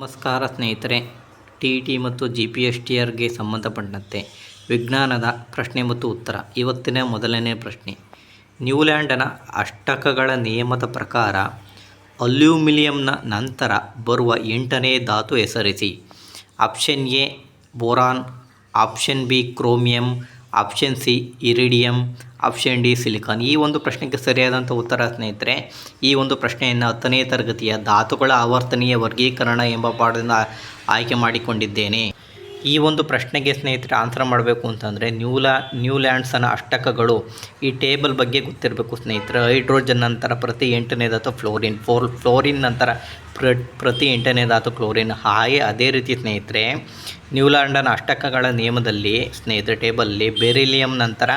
ನಮಸ್ಕಾರ ಸ್ನೇಹಿತರೆ, T T ಮತ್ತು ಜಿ ಪಿ ಎಸ್ ಟಿ ಆರ್ಗೆ ಸಂಬಂಧಪಟ್ಟಂತೆ ವಿಜ್ಞಾನದ ಪ್ರಶ್ನೆ ಮತ್ತು ಉತ್ತರ. ಇವತ್ತಿನ ಮೊದಲನೇ ಪ್ರಶ್ನೆ. ನ್ಯೂಲ್ಯಾಂಡನ ಅಷ್ಟಕಗಳ ನಿಯಮದ ಪ್ರಕಾರ ಅಲ್ಯೂಮಿನಿಯಂನ ನಂತರ ಬರುವ ಎಂಟನೇ ಧಾತು ಹೆಸರಿಸಿ. Option A boron, option B chromium option C, iridium, option D, silicon. ಈ ಒಂದು ಪ್ರಶ್ನೆಗೆ ಸರಿಯಾದಂಥ ಉತ್ತರ ಸ್ನೇಹಿತರೆ, ಈ ಒಂದು ಪ್ರಶ್ನೆಯನ್ನು ಹತ್ತನೇ ತರಗತಿಯ ಧಾತುಗಳ ಆವರ್ತನೀಯ ವರ್ಗೀಕರಣ ಎಂಬ ಪಾಠದಿಂದ ಆಯ್ಕೆ ಮಾಡಿಕೊಂಡಿದ್ದೇನೆ. ಈ ಒಂದು ಪ್ರಶ್ನೆಗೆ ಸ್ನೇಹಿತರೆ ಆನ್ಸರ್ ಮಾಡಬೇಕು ಅಂತಂದರೆ ನ್ಯೂಲಾ, ನ್ಯೂಲ್ಯಾಂಡ್ಸನ ಅಷ್ಟಕಗಳು ಈ ಟೇಬಲ್ ಬಗ್ಗೆ ಗೊತ್ತಿರಬೇಕು ಸ್ನೇಹಿತರೆ. ಹೈಡ್ರೋಜನ್ ನಂತರ ಪ್ರತಿ ಎಂಟನೇದಾತು ಫ್ಲೋರಿನ್, ಫೋರ್, ಫ್ಲೋರಿನ್ ನಂತರ ಪ್ರ, ಪ್ರತಿ ಎಂಟನೇ ಧಾತು ಕ್ಲೋರಿನ್. ಹಾಗೆ ಅದೇ ರೀತಿ ಸ್ನೇಹಿತರೆ ನ್ಯೂಲ್ಯಾಂಡನ ಅಷ್ಟಕಗಳ ನಿಯಮದಲ್ಲಿ ಸ್ನೇಹಿತರೆ ಟೇಬಲ್ಲಿ ಬೆರಿಲಿಯಂ ನಂತರ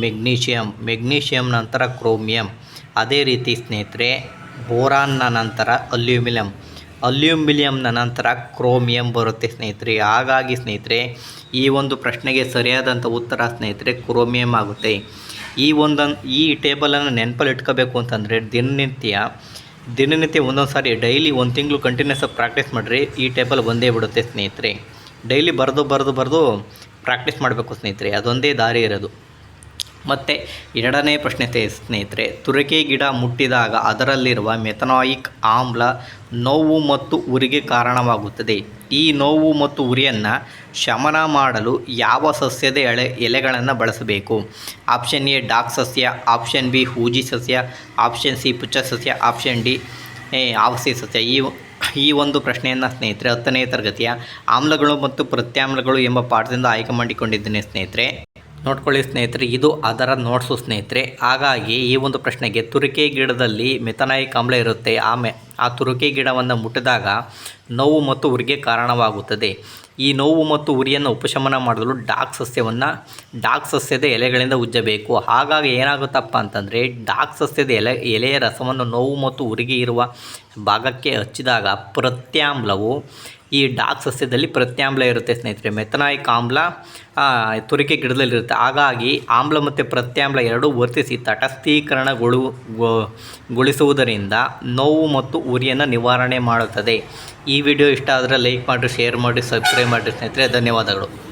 ಮೆಗ್ನೀಷಿಯಂ ಮೆಗ್ನೀಷಿಯಂ ನಂತರ ಕ್ರೋಮಿಯಂ. ಅದೇ ರೀತಿ ಸ್ನೇಹಿತರೆ ಬೋರಾನ್ನ ನಂತರ ಅಲ್ಯೂಮಿನಿಯಂ. ಅಲ್ಯೂಮಿನಿಯಂನ ನಂತರ ಕ್ರೋಮಿಯಂ ಬರುತ್ತೆ ಸ್ನೇಹಿತರೆ. ಹಾಗಾಗಿ ಸ್ನೇಹಿತರೆ, ಈ ಒಂದು ಪ್ರಶ್ನೆಗೆ ಸರಿಯಾದಂಥ ಉತ್ತರ ಸ್ನೇಹಿತರೆ ಕ್ರೋಮಿಯಂ ಆಗುತ್ತೆ. ಈ ಒಂದೊಂದು ಈ ಟೇಬಲನ್ನು ನೆನಪಲ್ಲಿ ಇಟ್ಕೋಬೇಕು ಅಂತಂದರೆ ದಿನನಿತ್ಯ ದಿನನಿತ್ಯ ಒಂದೊಂದು ಸಾರಿ ಡೈಲಿ ಒಂದು ತಿಂಗಳು ಕಂಟಿನ್ಯೂಸ್ ಆಗಿ ಪ್ರಾಕ್ಟೀಸ್ ಮಾಡಿರಿ ಈ ಟೇಬಲ್ ಒಂದೇ ಬಿಡುತ್ತೆ ಸ್ನೇಹಿತರೆ. ಡೈಲಿ ಬರೆದು ಬರೆದು ಬರೆದು ಪ್ರಾಕ್ಟೀಸ್ ಮಾಡಬೇಕು ಸ್ನೇಹಿತರೆ. ಅದೊಂದೇ ದಾರಿ ಇರೋದು. ಮತ್ತು ಎರಡನೇ ಪ್ರಶ್ನೆ ಸ್ನೇಹಿತರೆ, ತುರಿಕೆ ಗಿಡ ಮುಟ್ಟಿದಾಗ ಅದರಲ್ಲಿರುವ ಮೆಥನಾಯಿಕ್ ಆಮ್ಲ ನೋವು ಮತ್ತು ಉರಿಗೆ ಕಾರಣವಾಗುತ್ತದೆ. ಈ ನೋವು ಮತ್ತು ಉರಿಯನ್ನು ಶಮನ ಮಾಡಲು ಯಾವ ಸಸ್ಯದ ಎಳೆ, ಎಲೆಗಳನ್ನು ಬಳಸಬೇಕು? ಆಪ್ಷನ್ ಎ, ಡಾಕ್ ಸಸ್ಯ, ಆಪ್ಷನ್ ಬಿ, ಹೂಜಿ ಸಸ್ಯ, ಆಪ್ಷನ್ ಸಿ, ಪುಚ್ಚ ಸಸ್ಯ, ಆಪ್ಷನ್ ಡಿ ಆವಸಿ ಸಸ್ಯ. ಈ ಈ ಒಂದು ಪ್ರಶ್ನೆಯನ್ನು ಸ್ನೇಹಿತರೆ, ಹತ್ತನೇ ತರಗತಿಯ ಆಮ್ಲಗಳು ಮತ್ತು ಪ್ರತ್ಯಾಮ್ಲಗಳು ಎಂಬ ಪಾಠದಿಂದ ಆಯ್ಕೆ ಮಾಡಿಕೊಂಡಿದ್ದೇನೆ ಸ್ನೇಹಿತರೆ. ನೋಡ್ಕೊಳ್ಳಿ ಸ್ನೇಹಿತರೆ, ಇದು ಅದರ ನೋಟ್ಸು ಸ್ನೇಹಿತರೆ. ಹಾಗಾಗಿ ಈ ಒಂದು ಪ್ರಶ್ನೆಗೆ ತುರಿಕೆ ಗಿಡದಲ್ಲಿ ಮೆಥನಾಯಿಕ್ ಆಮ್ಲ ಇರುತ್ತೆ. ಆಮೆ ಆ ತುರಿಕೆ ಗಿಡವನ್ನು ಮುಟ್ಟಿದಾಗ ನೋವು ಮತ್ತು ಉರಿಗೆ ಕಾರಣವಾಗುತ್ತದೆ. ಈ ನೋವು ಮತ್ತು ಉರಿಯನ್ನು ಉಪಶಮನ ಮಾಡಲು ಡಾಕ್ ಸಸ್ಯವನ್ನು, ಡಾಕ್ ಸಸ್ಯದ ಎಲೆಗಳಿಂದ ಉಜ್ಜಬೇಕು. ಹಾಗಾಗಿ ಏನಾಗುತ್ತಪ್ಪ ಅಂತಂದರೆ, ಡಾಕ್ ಸಸ್ಯದ ಎಲೆ, ಎಲೆಯ ರಸವನ್ನು ನೋವು ಮತ್ತು ಉರಿಗೆ ಇರುವ ಭಾಗಕ್ಕೆ ಹಚ್ಚಿದಾಗ ಪ್ರತ್ಯಾಮ್ಲವು ಈ ಡಾಕ್ ಸಸ್ಯದಲ್ಲಿ ಪ್ರತ್ಯಾಮ್ಲ ಇರುತ್ತೆ ಸ್ನೇಹಿತರೆ. ಮೆಥನಾಯಿಕ್ ಆಮ್ಲ ತುರಿಕೆ ಗಿಡದಲ್ಲಿರುತ್ತೆ. ಹಾಗಾಗಿ ಆಮ್ಲ ಮತ್ತು ಪ್ರತ್ಯಾಮ್ಲ ಎರಡೂ ವರ್ತಿಸಿ ತಟಸ್ಥೀಕರಣಗೊಳು ಗೊಳಿಸುವುದರಿಂದ ನೋವು ಮತ್ತು ಉರಿಯನ್ನು ನಿವಾರಣೆ ಮಾಡುತ್ತದೆ. ಈ ವಿಡಿಯೋ ಇಷ್ಟ ಆದರೆ ಲೈಕ್ ಮಾಡಿರಿ ಶೇರ್ ಮಾಡಿ ಸಬ್ಸ್ಕ್ರೈಬ್ ಮಾಡಿರಿ ಸ್ನೇಹಿತರೆ. ಧನ್ಯವಾದಗಳು.